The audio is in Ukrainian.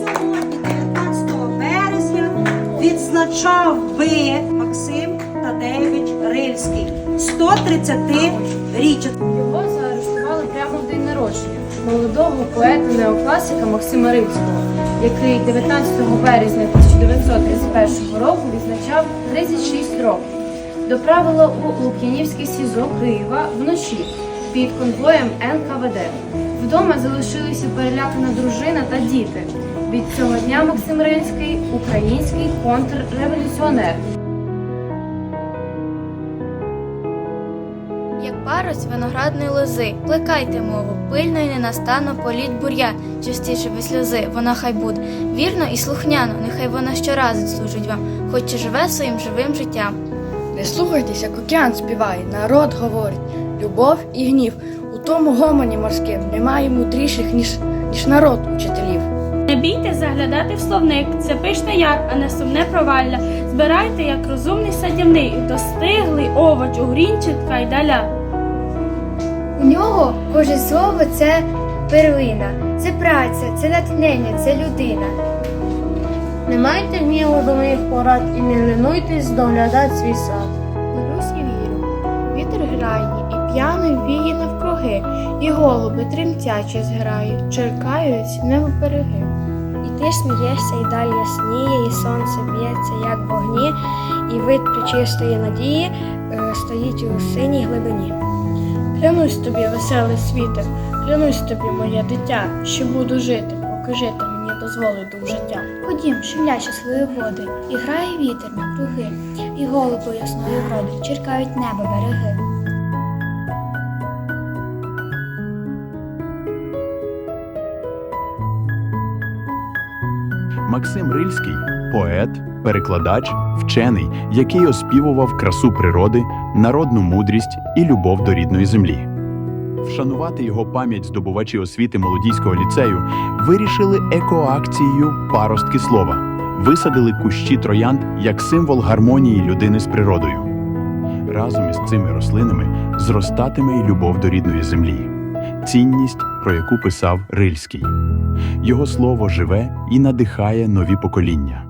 сьогодні, 19 березня, відзначав би Максим Тадеєвич Рильський 130 річчя. Його заарештували прямо в день народження молодого поета неокласика Максима Рильського, який 19 березня 1931 року відзначав 36 років. Доправили у Лук'янівське СІЗО Києва вночі під конвоєм НКВД. Вдома залишилися перелякана дружина та діти. Від цього дня Максим Рильський український контрреволюціонер. Як парус виноградної лози, плекайте мову, пильно і ненастанно політь бур'ян, частіше ви сльози, вона хай буде. Вірно і слухняно, нехай вона щоразу служить вам, хоч і живе своїм живим життям. Не слухайтесь, як океан співає, народ говорить, любов і гнів. У тому гомоні морським немає мудріших, ніж, ніж народ учителів. Не бійте заглядати в словник, це пишне яр, а не сумне провалля. Збирайте, як розумний садівник, достиглий овоч у грінчатка й даля. У нього кожне слово це перлина, це праця, це натхнення, це людина. Не майте гніву до моїх порад і не лінуйтесь доглядати свій сад. П'яно віє навкруги, і голуби тремтяче зграють, черкають небо береги. І ти смієшся, і далі ясніє, і сонце б'ється, як вогні, і вид причистої надії е, стоїть у синій глибині. Клянусь тобі, веселий світе, клянусь тобі, моє дитя, що буду жити, поки жити мені дозволить дух життя. Ходім, шумля щасливі води, і грає вітер на круги, і голуби ясної вроди черкають небо береги. Максим Рильський поет, перекладач, вчений, який оспівував красу природи, народну мудрість і любов до рідної землі. Вшанувати його пам'ять здобувачі освіти молодійського ліцею вирішили екоакцією Паростки слова, висадили кущі троянд як символ гармонії людини з природою. Разом із цими рослинами зростатиме й любов до рідної землі, цінність, про яку писав Рильський. Його слово живе і надихає нові покоління.